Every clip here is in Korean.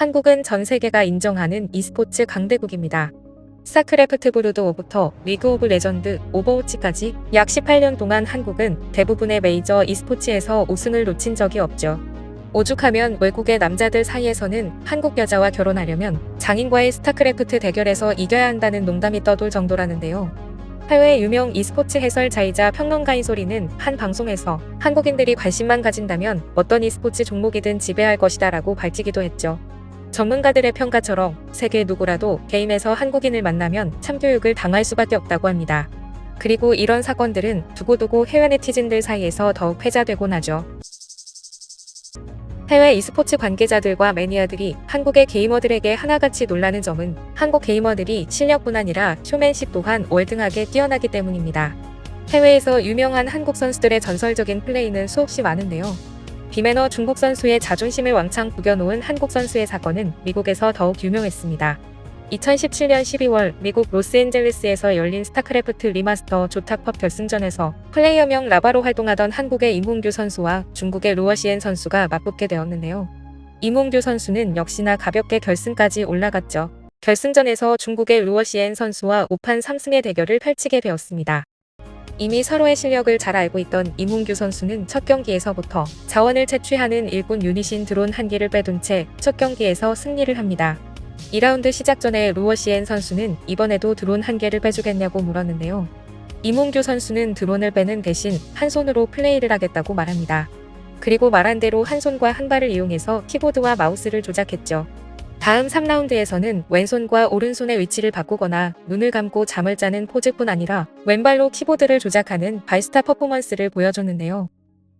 한국은 전 세계가 인정하는 e스포츠 강대국입니다. 스타크래프트 브루드 오부터 리그 오브 레전드, 오버워치까지 약 18년 동안 한국은 대부분의 메이저 e스포츠에서 우승을 놓친 적이 없죠. 오죽하면 외국의 남자들 사이에서는 한국 여자와 결혼하려면 장인과의 스타크래프트 대결에서 이겨야 한다는 농담이 떠돌 정도라는데요. 해외 유명 e스포츠 해설자이자 평론가인 소리는 한 방송에서 한국인들이 관심만 가진다면 어떤 e스포츠 종목이든 지배할 것이다 라고 밝히기도 했죠. 전문가들의 평가처럼 세계 누구라도 게임에서 한국인을 만나면 참교육을 당할 수밖에 없다고 합니다. 그리고 이런 사건들은 두고두고 해외 네티즌들 사이에서 더욱 회자되곤 하죠. 해외 e스포츠 관계자들과 매니아들이 한국의 게이머들에게 하나같이 놀라는 점은 한국 게이머들이 실력뿐 아니라 쇼맨십 또한 월등하게 뛰어나기 때문입니다. 해외에서 유명한 한국 선수들의 전설적인 플레이는 수없이 많은데요. 비매너 중국 선수의 자존심을 왕창 구겨놓은 한국 선수의 사건은 미국에서 더욱 유명했습니다. 2017년 12월 미국 로스앤젤레스에서 열린 스타크래프트 리마스터 조탁컵 결승전에서 플레이어명 라바로 활동하던 한국의 임홍규 선수와 중국의 루어시엔 선수가 맞붙게 되었는데요. 임홍규 선수는 역시나 가볍게 결승까지 올라갔죠. 결승전에서 중국의 루어시엔 선수와 5판 3승의 대결을 펼치게 되었습니다. 이미 서로의 실력을 잘 알고 있던 임홍규 선수는 첫 경기에서부터 자원을 채취하는 일꾼 유닛인 드론 한 개를 빼둔 채 첫 경기에서 승리를 합니다. 2라운드 시작 전에 루어시엔 선수는 이번에도 드론 한 개를 빼주겠냐고 물었는데요. 이몽규 선수는 드론을 빼는 대신 한 손으로 플레이를 하겠다고 말합니다. 그리고 말한 대로 한 손과 한 발을 이용해서 키보드와 마우스를 조작했죠. 다음 3라운드에서는 왼손과 오른손의 위치를 바꾸거나 눈을 감고 잠을 자는 포즈뿐 아니라 왼발로 키보드를 조작하는 발스타 퍼포먼스를 보여줬는데요.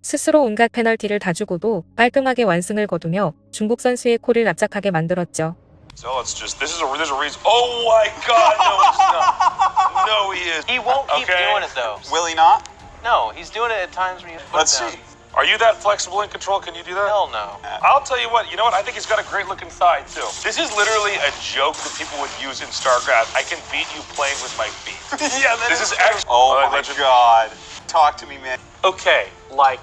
스스로 온갖 페널티를 다 주고도 깔끔하게 완승을 거두며 중국 선수의 코를 납작하게 만들었죠. So it's just this is a there's a reason. Oh my God! No, it's not. No, he is. He won't keep Okay. doing it though. Will he not? No, he's doing it at times when you put Let's it see. Down. Are you that flexible in control? Can you do that? Hell no. I'll tell you what. You know what? I think he's got a great looking thigh too. This is literally a joke that people would use in StarCraft. I can beat you playing with my feet. yeah, that This is actually. Oh my legend- god. Talk to me, man. Okay, like,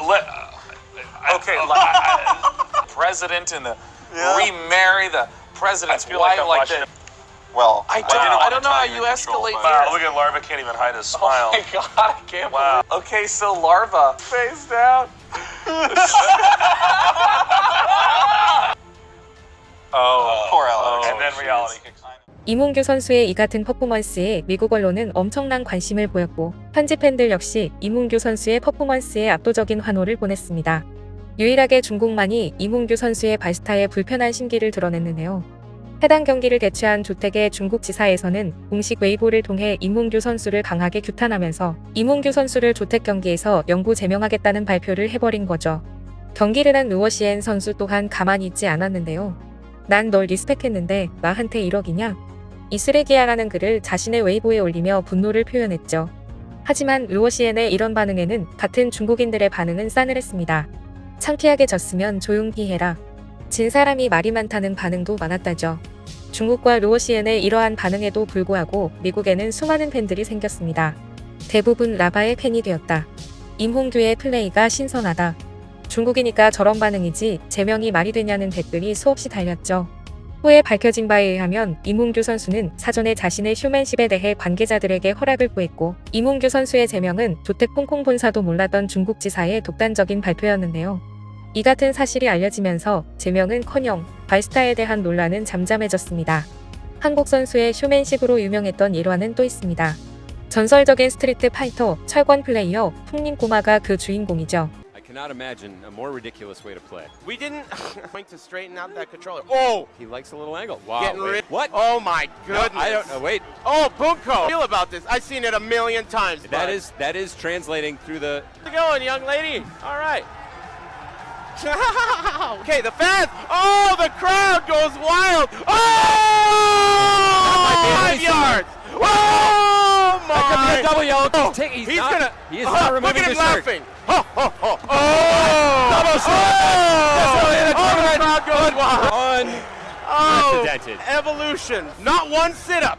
let. Uh, okay, like, I- I- president and the Yeah. remarry the president's I feel like wife I'm like watching- that. Well, I don't- I wanna don't know how you control, escalate fear. Wow, look at Larva can't even hide his Oh smile. my god, I can't Wow. believe Okay, so larva. Face down. Oh, Poor Alex. and then reality kicks. 이몽규 선수의 이 같은 퍼포먼스에 미국 언론은 엄청난 관심을 보였고 현지 팬들 역시 이몽규 선수의 퍼포먼스에 압도적인 환호를 보냈습니다. 유일하게 중국만이 이몽규 선수의 발스타에 불편한 심기를 드러냈는데요. 해당 경기를 개최한 조택의 중국 지사에서는 공식 웨이보를 통해 이몽규 선수를 강하게 규탄하면서 이몽규 선수를 조택 경기에서 영구 제명하겠다는 발표를 해버린 거죠. 경기를 한 루어시엔 선수 또한 가만히 있지 않았는데요. 난 널 리스펙했는데 나한테 1억이냐? 이 쓰레기야라는 글을 자신의 웨이보에 올리며 분노를 표현했죠. 하지만 루어시엔의 이런 반응에는 같은 중국인들의 반응은 싸늘했습니다. 창피하게 졌으면 조용히 해라. 진 사람이 말이 많다는 반응도 많았다죠. 중국과 루어시엔의 이러한 반응에도 불구하고 미국에는 수많은 팬들이 생겼습니다. 대부분 라바의 팬이 되었다. 임홍규의 플레이가 신선하다. 중국이니까 저런 반응이지 제명이 말이 되냐는 댓글이 수없이 달렸죠. 후에 밝혀진 바에 의하면 이문규 선수는 사전에 자신의 쇼맨십에 대해 관계자들에게 허락을 구했고 이문규 선수의 제명은 조택 홍콩 본사도 몰랐던 중국 지사의 독단적인 발표였는데요. 이 같은 사실이 알려지면서 제명은커녕 발스타에 대한 논란은 잠잠해졌습니다. 한국 선수의 쇼맨십으로 유명했던 일화는 또 있습니다. 전설적인 스트리트 파이터 철권 플레이어 풍림 꼬마가 그 주인공이죠. I cannot imagine a more ridiculous way to play. We didn't going to straighten out that controller. Oh, He likes a little angle. Wow. getting wait, rid. what? Oh my No, goodness. I don't know. Wait. Oh, Bunko. Feel about this. I've seen it a million times. That bud. is that is translating through the. How's it going, young lady? All right. okay, the fans. Oh, the crowd goes wild. Oh, five yards. Oh my. That could be a double yellow. Oh, he's he's not- gonna. he is oh, not look at him laughing. Oh, oh, oh, oh. Double shirt. That's Oh, the oh, the crowd goes wild. Oh, Unprecedented. evolution. Not one sit up.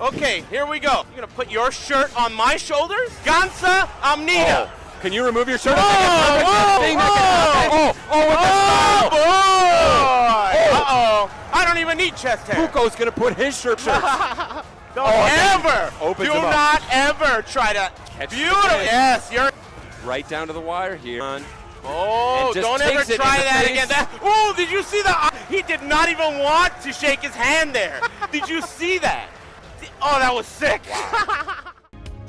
Okay, here we go. You're gonna put your shirt on my shoulders? Gansa Amnida. Oh, Can you remove your shirt? Oh, oh, thing that can happen. oh, oh, with Oh! Uh-oh. I don't even need chest hair. Puko's gonna put his shirt. shirt. Don't Oh, ever, do not ever try to. Catch Beautiful. Yes, you're. right down to the wire here. On. Oh, don't ever takes it in try that face. again. That, oh, did you see the? He did not even want to shake his hand there. did you see that? Oh, that was sick.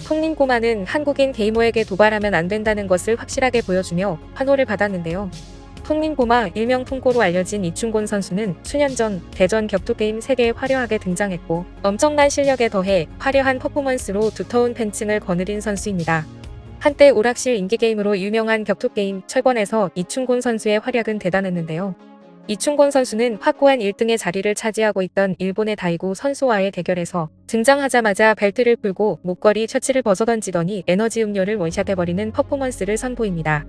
통린꼬마는 한국인 게이머에게 도발하면 안 된다는 것을 확실하게 보여주며 환호를 받았는데요. 통린꼬마 일명 통꼬로 알려진 이충곤 선수는 수년 전 대전 격투게임 세계에 화려하게 등장했고 엄청난 실력에 더해 화려한 퍼포먼스로 두터운 팬층을 거느린 선수입니다. 한때 오락실 인기게임으로 유명한 격투게임 철권에서 이충곤 선수의 활약은 대단했는데요. 이충곤 선수는 확고한 1등의 자리를 차지하고 있던 일본의 다이구 선수와의 대결에서 등장하자마자 벨트를 풀고 목걸이 셔츠를 벗어던지더니 에너지 음료를 원샷해버리는 퍼포먼스를 선보입니다.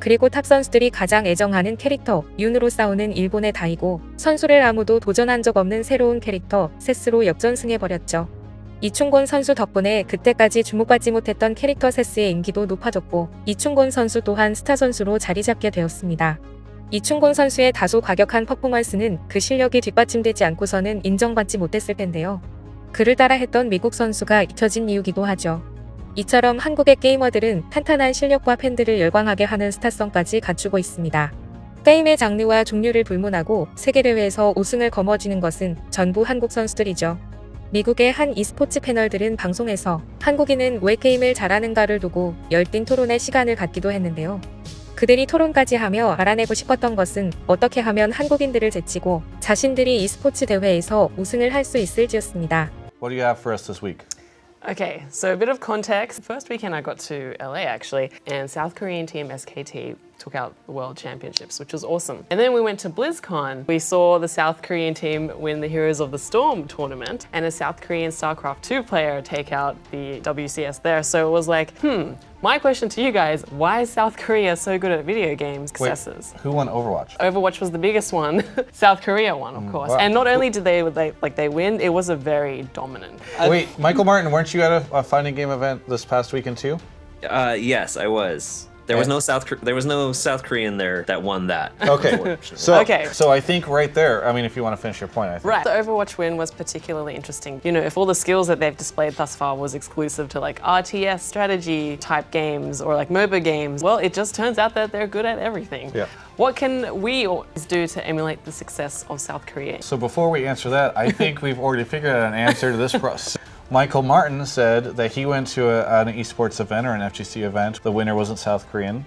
그리고 탑 선수들이 가장 애정하는 캐릭터 윤으로 싸우는 일본의 다이고 선수를 아무도 도전한 적 없는 새로운 캐릭터 세스로 역전승해버렸죠. 이충곤 선수 덕분에 그때까지 주목받지 못했던 캐릭터 세스의 인기도 높아졌고 이충곤 선수 또한 스타 선수로 자리 잡게 되었습니다. 이충곤 선수의 다소 과격한 퍼포먼스는 그 실력이 뒷받침되지 않고서는 인정받지 못했을 텐데요. 그를 따라 했던 미국 선수가 잊혀진 이유기도 하죠. 이처럼 한국의 게이머들은 탄탄한 실력과 팬들을 열광하게 하는 스타성까지 갖추고 있습니다. 게임의 장르와 종류를 불문하고 세계대회에서 우승을 거머쥐는 것은 전부 한국 선수들이죠. 미국의 한 e스포츠 패널들은 방송에서 한국인은 왜 게임을 잘하는가를 두고 열띤 토론의 시간을 갖기도 했는데요. 그들이 토론까지 하며 알아내고 싶었던 것은 어떻게 하면 한국인들을 제치고 자신들이 e스포츠 대회에서 우승을 할 수 있을지였습니다. What do you have for us this week? Okay, so a bit of context. First weekend I got to LA actually, and South Korean team SKT took out the World Championships, which was awesome. And then we went to BlizzCon. We saw the South Korean team win the Heroes of the Storm tournament, and a South Korean StarCraft 2 player take out the WCS there. So it was like, hmm. My question to you guys: Why is South Korea so good at video games successes? Who won Overwatch? Overwatch was the biggest one. South Korea won, of course. wow. And not only did they, they like they win, it was a very dominant. Wait, Michael Martin, weren't you at a, a fighting game event this past weekend too? Uh, yes, I was. There was no South. Kor- There was no South Korean there that won that. Okay. So, Okay. so I think right there. I mean, if you want to finish your point, I think. Right. The Overwatch win was particularly interesting. You know, if all the skills that they've displayed thus far was exclusive to like RTS strategy type games or like MOBA games, well, it just turns out that they're good at everything. Yeah. What can we always do to emulate the success of South Korea? So before we answer that, I think we've already figured out an answer to this. Pro- Michael Martin said that he went to a, an esports event or an FGC event. The winner wasn't South Korean.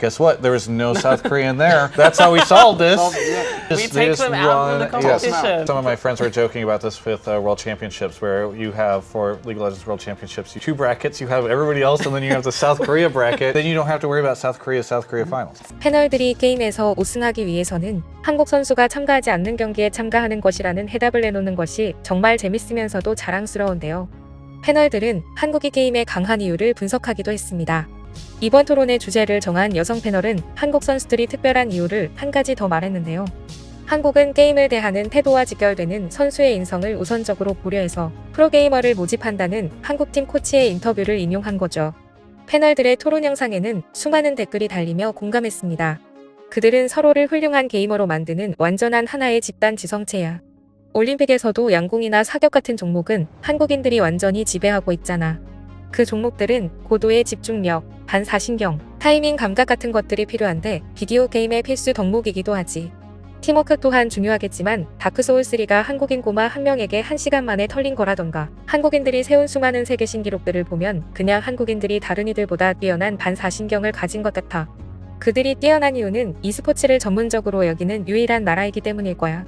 Guess what? There was no South Korean there. That's how we solved this. We Just- they take just them out of the run- yes. competition. Some of my friends were joking about this with uh, World Championships, where you have for League of Legends World Championships, you two brackets. You have everybody else, and then you have the South Korea bracket. Then you don't have to worry about South Korea, South Korea finals. 패널들이 게임에서 우승하기 위해서는 한국 선수가 참가하지 않는 경기에 참가하는 것이라는 해답을 내놓는 것이 정말 재밌으면서도 자랑스러운데요. 패널들은 한국이 게임에 강한 이유를 분석하기도 했습니다. 이번 토론의 주제를 정한 여성 패널은 한국 선수들이 특별한 이유를 한 가지 더 말했는데요. 한국은 게임을 대하는 태도와 직결되는 선수의 인성을 우선적으로 고려해서 프로게이머를 모집한다는 한국팀 코치의 인터뷰를 인용한 거죠. 패널들의 토론 영상에는 수많은 댓글이 달리며 공감했습니다. 그들은 서로를 훌륭한 게이머로 만드는 완전한 하나의 집단 지성체야. 올림픽에서도 양궁이나 사격 같은 종목은 한국인들이 완전히 지배하고 있잖아. 그 종목들은 고도의 집중력, 반사신경, 타이밍 감각 같은 것들이 필요한데 비디오 게임의 필수 덕목이기도 하지. 팀워크 또한 중요하겠지만 다크소울3가 한국인 꼬마 한 명에게 한시간 만에 털린 거라던가 한국인들이 세운 수많은 세계 신기록들을 보면 그냥 한국인들이 다른 이들보다 뛰어난 반사신경을 가진 것 같아. 그들이 뛰어난 이유는 e스포츠를 전문적으로 여기는 유일한 나라이기 때문일 거야.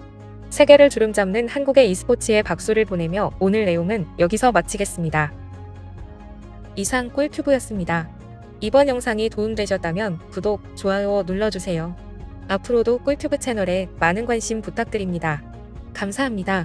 세계를 주름잡는 한국의 e스포츠에 박수를 보내며 오늘 내용은 여기서 마치겠습니다. 이상 꿀튜브였습니다. 이번 영상이 도움되셨다면 구독, 좋아요 눌러주세요. 앞으로도 꿀튜브 채널에 많은 관심 부탁드립니다. 감사합니다.